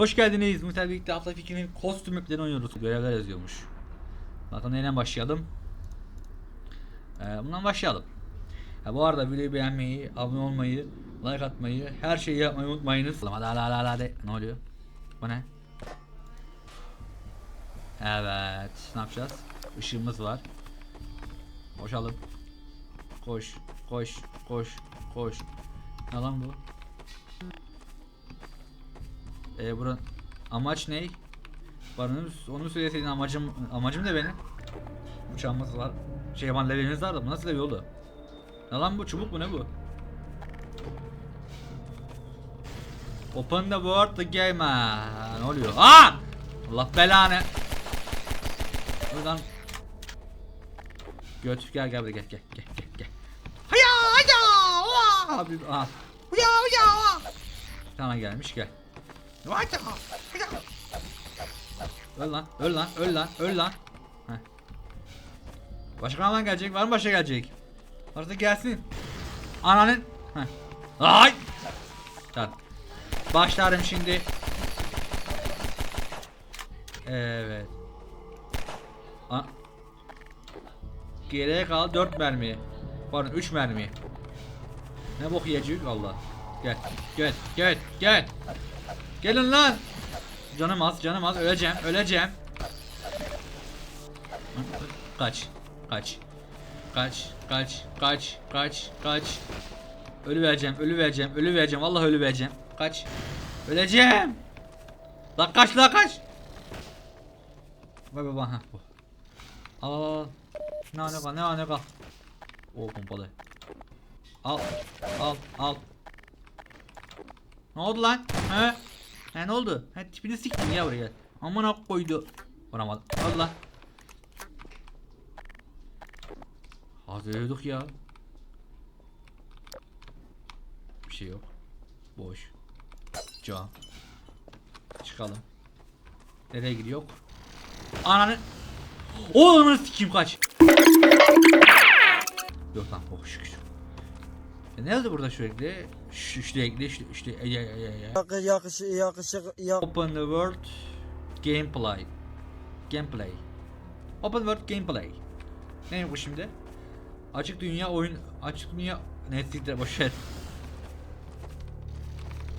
Hoş geldiniz. Muhtemelen birlikte hafta fikrinin kostüm maplerini oynuyoruz. Görevler yazıyormuş. Bakalım neyle başlayalım. Ee, bundan başlayalım. Ha, bu arada videoyu beğenmeyi, abone olmayı, like atmayı, her şeyi yapmayı unutmayınız. Hadi hadi hadi hadi. Ne oluyor? Bu ne? Evet. Ne yapacağız? Işığımız var. Koşalım. Koş, koş, koş, koş. Ne lan bu? Ee buranın amaç ne? Bana onu, söyleseydin amacım amacım ne benim? Uçağımız var. Şey yaman levelimiz var da bu nasıl level oldu? Ne lan bu çubuk mu ne bu? Open the world the game. Ne oluyor? Aa! Allah belanı. Buradan Göt gel gel buraya gel gel gel gel gel. Haya haya. Abi aha. Haya haya. Tane gelmiş gel. Öl lan, öl lan, öl lan, öl lan. Heh. Başka alan gelecek, var mı başka gelecek? Varsa gelsin. Ananın. Heh. Ay! Tamam. Başlarım şimdi. Evet. A Geriye kal 4 mermi. Pardon 3 mermi. Ne bok yiyecek Allah. Gel. Gel. Gel. Gel. Gelin lan. Canım az, canım az. Öleceğim, öleceğim. Kaç. Kaç. Kaç, kaç, kaç, kaç, kaç. Ölü vereceğim, ölü vereceğim, ölü vereceğim. Vallahi ölü vereceğim. Kaç. Öleceğim. Lan kaç lan kaç. Vay baba ha bu. Al. Ne ne kal ne ne kal. O pompalı. Al al al. Ne oldu lan? He? He ne oldu? He tipini siktim ya buraya. Amına koydu. Vuramadım. Al lan. Hazırlıyorduk ya. Bir şey yok. Boş. Cam. Çıkalım. Nereye gidiyor? Ananı. Oğlum sikeyim kaç. Yok lan oh şükür. E ne oldu burada sürekli? Sürekli işte e, ya ya ya ya. Yakış yakış yakış yak. Open the world gameplay. Gameplay. Open world gameplay. Ne bu şimdi? Açık dünya oyun açık dünya Netflix'te boş ver.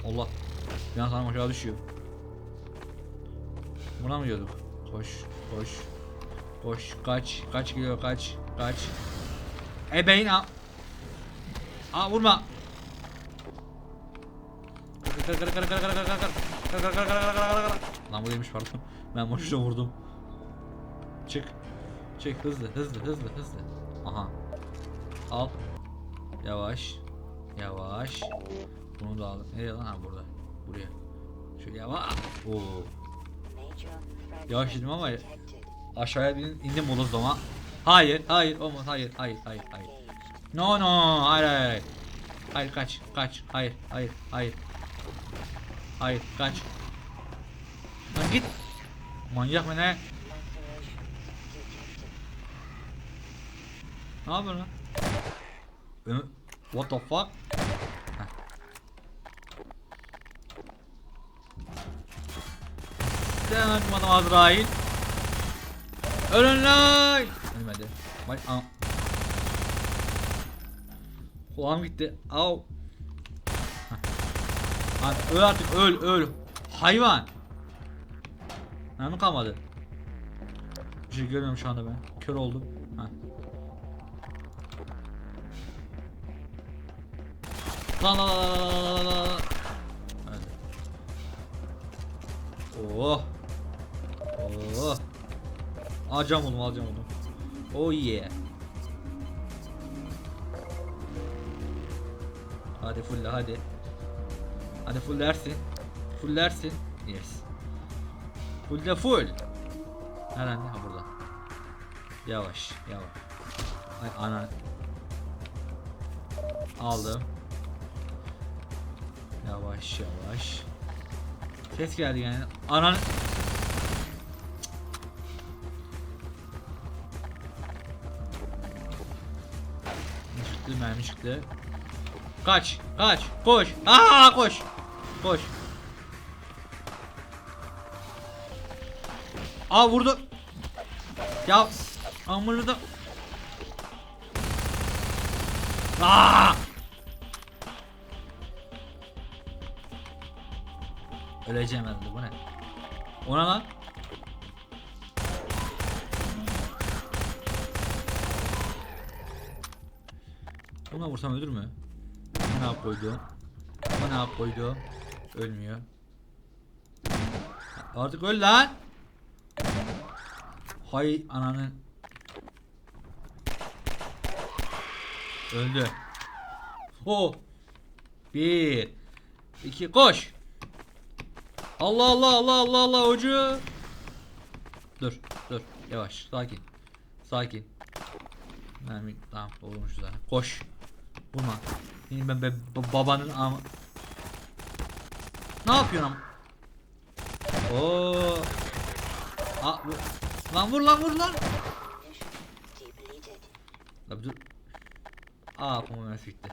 Allah. An sana aşağı düşüyor. Buna mı diyorduk? Koş, koş. Koş, kaç, kaç gidiyor, kaç, kaç. Ebeğin al. Aa vurma. Kır kır kır kır kır kır kır kır kır. Kır kır kır kır kır. Lan bu değilmiş pardon. Ben boşuna vurdum. Çık. Çık hızlı hızlı hızlı hızlı. Aha. Al. Yavaş. Yavaş. Bunu da al. Nereye lan? Ha burada. Buraya. Şöyle yavaş. Oo. Yavaş dedim ama aşağıya indim molozlama. Hayır, hayır, olmaz, hayır, hayır, hayır, hayır. No, no, hayır, hayır, hayır. Kaç, kaç, hayır, hayır, hayır. Hayır, kaç. Lan git. Manyak mı ne? Ne yapıyorsun lan? What the fuck? Heh. Sen atmadım Azrail. Ölün lan! Ölmedi. Vay. Kulağım gitti. Heh. Lan öl artık öl öl. Hayvan. Mermi kalmadı. Bir şey görmüyorum şu anda ben. Kör oldum. Ha. Lan lan lan lan lan lan. Hadi. Oh. Oh. Alacağım oğlum alacağım oğlum. Oh yeah. Hadi fulle hadi. Hadi fullersin. Fullersin. Yes. Full de full. Nereden? Ha burada. Yavaş yavaş. Ay ana. Aldım. Yavaş yavaş. Ses geldi yani. Anan. Çıktı mermi çıktı. Kaç, kaç, koş. Aa koş. Koş. Aa vurdu. Ya amını da. Aa! Öleceğim herhalde bu ne? Ona lan. Buna vursam ölür mü? Ne yap koydu? Bu ne yap koydu? Ölmüyor. Artık öl lan. Hay ananın. Öldü. Ho. Bir. iki koş. Allah Allah Allah Allah Allah hoca. Dur dur yavaş sakin. Sakin. Mermi tamam olmuş zaten. Koş. Vurma. Benim ben, ben ba- babanın ama. Ne yapıyorsun am? Oo. Aa, vur. Lan vur lan vur lan. La bir dur. Aa pompa gitti.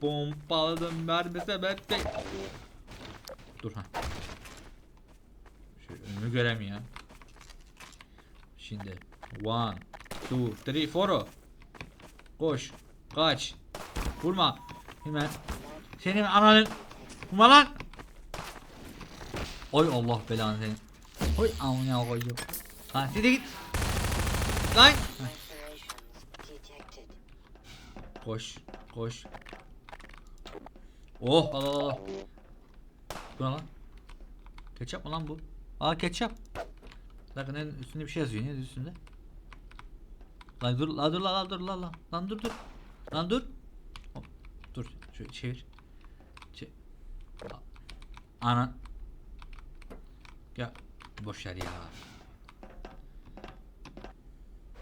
Pompaladım mermi sebep de. Dur ha. Şöyle önümü göremiyor. Şimdi. One, two, three, four. Koş. Kaç. Vurma. Hemen. Senin ananın. Vurma lan. Oy Allah belanı senin. Oy amına koydum. Lan size git. Lan. Koş. Koş. Oh al al al. Bu ne lan? Ketçap mı lan bu? Aa ketçap. Bakın üstünde bir şey yazıyor. Ne üstünde? Lan dur lan dur lan dur lan lan. Dur dur. Lan dur. Hop, Dur. Şöyle çevir. Çe Ana. Ya boş ver ya.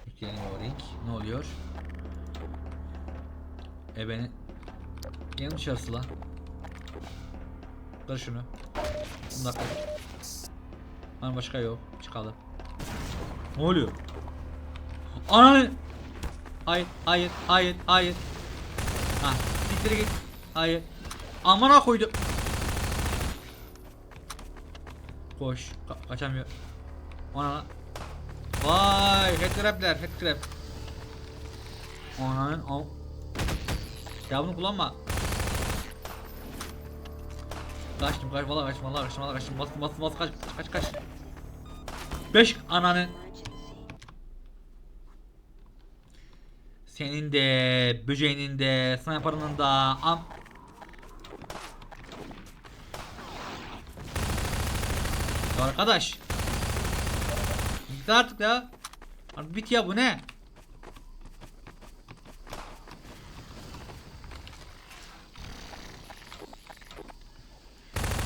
Yükleyelim o link. Ne oluyor? E beni Gelin dışarısı lan. Kır şunu. Bunlar kır. Lan başka yok. Çıkalım. Ne oluyor? Ananı. Hayır, hayır, hayır, hayır. Ha, siktir git. Hayır. Amına koydum. Koş. Ka- kaçamıyor. Ona. Vay, headcrab'ler, headcrab. Ananın am ya bunu kullanma. Kaçtım kaç valla kaçtım valla kaçtım valla kaçtım bas bas bas kaç kaç kaç. Beş ananı. Senin de böceğinin de sniper'ının da am. Arkadaş. Git artık ya. Artık bit ya bu ne?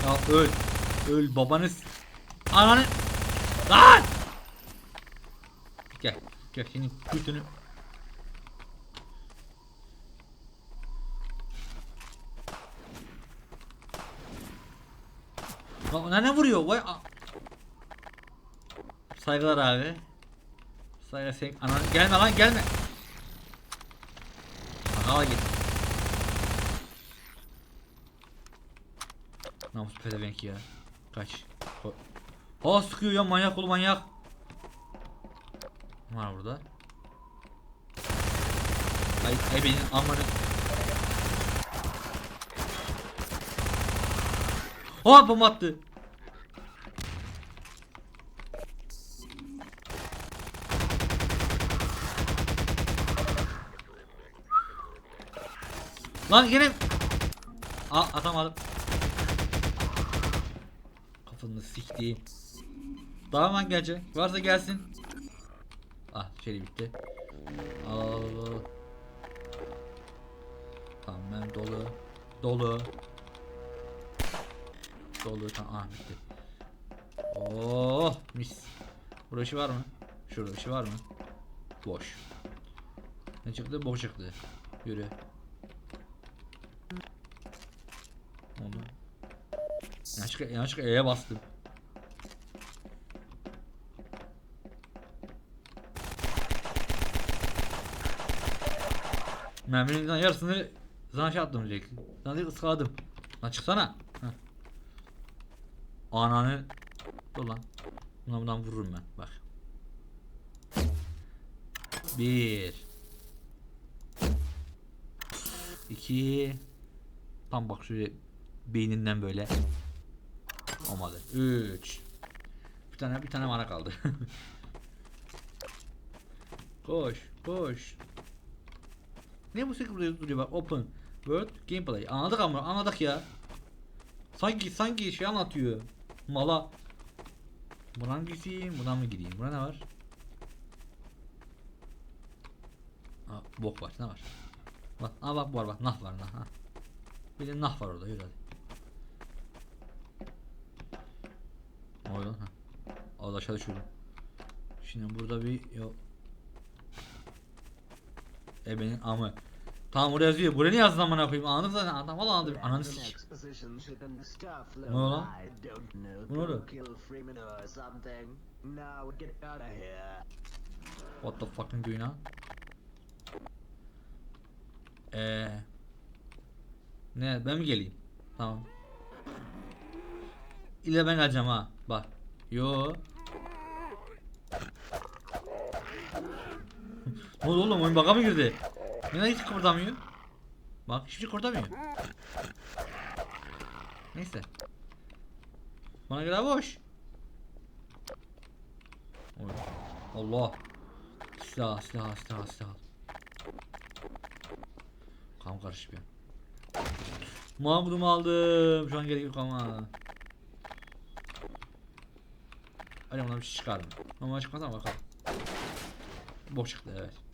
Ya öl. Öl babanız. Ananı. Lan! Gel. Gel senin götünü. Ona ne vuruyor? Vay Saygılar abi. Saygı sen anan gelme lan gelme. Aha git. Namus pezevenk ya. Kaç. Aa sıkıyor ya manyak ol manyak. Var burada. Ay, ay benim amanı. Aa bomba attı. Lan yine Aa atamadım. Kafanı siktiğim. Daha hemen gelecek. Varsa gelsin. Ah şey bitti. Al al al, al. Tamam dolu. Dolu. Dolu tamam ah bitti. Oh mis. Burada işi var mı? Şurada işi var mı? Boş. Ne çıktı? Boş çıktı. Yürü. Oldu? Yanlışlıkla, yanlışlıkla E'ye bastım. Merminin yarısını sana şey attım direkt. Direkt ıskaladım. Lan çıksana. Ananı Dur lan. Buna buradan vururum ben. Bak. Bir. İki. Tam bak şöyle beyninden böyle. Olmadı. Üç. Bir tane bir tane mana kaldı. koş, koş. Ne bu sürekli burada duruyor bak open world gameplay. Anladık ama anladık ya. Sanki sanki şey anlatıyor. Mala. Buradan gideyim, buradan mı gideyim? Burada ne var? Aa, bok var, ne var? Bak, aa bak var bak, nah var nah. Ha. Bir de nah var orada, yürü hadi. Ne? Ha. Az aşağı düşürdüm. Şimdi burada bir yok. Ebenin amı. Tamam buraya yazıyor. Buraya ne yazdın amına koyayım? Anladın zaten. Adam valla anladım. Ananı sik. Ne o lan? Bu ne oğlum? What the fucking doing ha? Eee. Ne ben mi geleyim? Tamam. İle ben geleceğim ha. Bak. Yo. ne oldu oğlum oyun baka mı girdi? Neden hiç kıpırdamıyor? Bak hiçbir şey kıpırdamıyor. Neyse. Bana göre boş. Oy. Allah. Silah, silah, silah, silah. Kam karışık ya. Mahmud'umu aldım. Şu an gerek yok ama. Buna bir şey çıkar mı? Ama bakalım. Boş çıktı evet.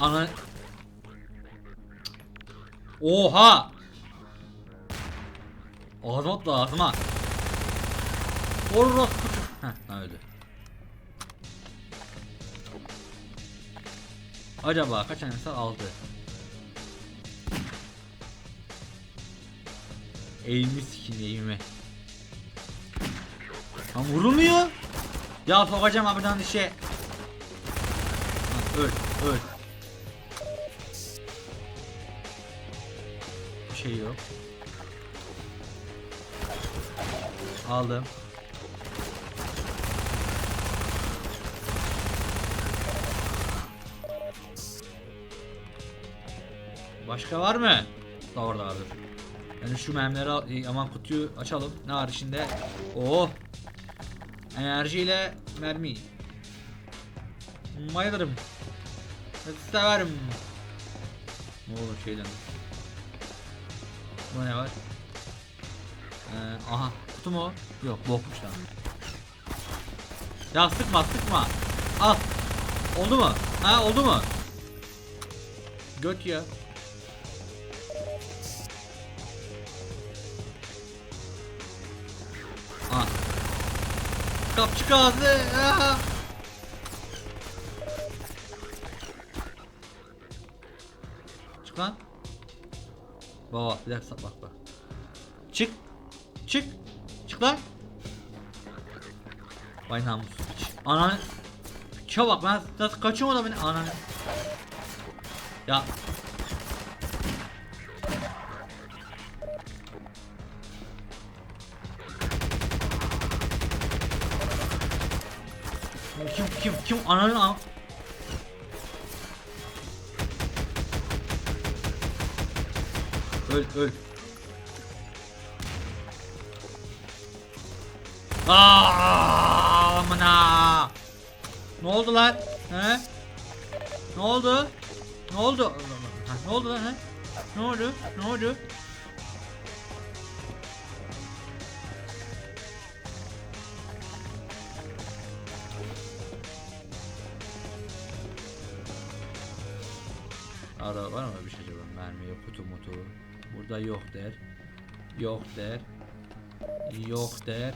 Ana... Oha! Ağzıma attı ağzıma. Orospu. Heh öldü. Acaba kaç tane sar aldı? Eğimi sikin eğimi. Lan vurulmuyor. Ya sokacağım abiden. Lan Öl, öl. Şey yok. Aldım. Başka var mı? Da orada abi. Yani şu mermileri al, e, aman kutuyu açalım. Ne var içinde? Oh. Enerjiyle mermi. Bayılırım. Severim. Ne olur şeyden. Bu ne var? Ee, aha kutu mu? o? Yok bokmuş lan. Ya sıkma sıkma. Al. Oldu mu? Ha oldu mu? Göt ya. Ah. Kapçık ağzı. Ah. Baba bir dakika bak bak. Çık. Çık. Çık lan. Vay namussuz piç. Ananı. Piçe bak ben nasıl kaçıyorum da beni ananı. Ya. Kim kim kim ananı an Öl öl. Aa. Ne oldu lan? Ne oldu? Ne oldu? Ne oldu lan? Ne oldu? Ne oldu? Ara var mı bir şey acaba? Mermi kutu mutu. Burada yok der. Yok der. Yok der.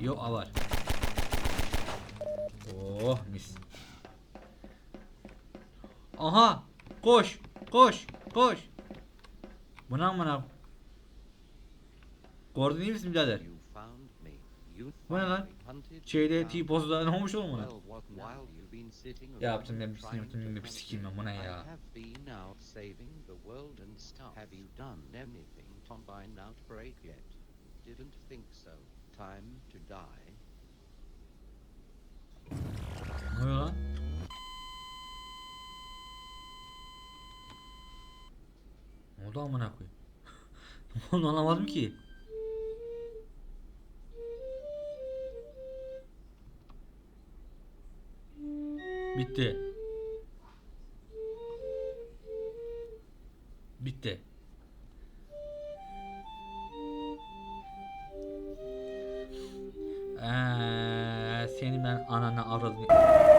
Yok a. Oh mis. Aha! Koş! Koş! Koş! Bu ne amına? Gordon iyi misin birader? Bu ne lan? Şeyde. T-Poz'da ne olmuş oğlum buna? Sitting Ya yaptım trying sinirlendim, to bir function. sikeyim ben, bu ne I ya? Didn't think so. Time. Ne oluyor lan? Ne oldu amına koyayım? ne oldu anlamadım ki. Bitti. Bitti. Eee, seni ben ananı avradını...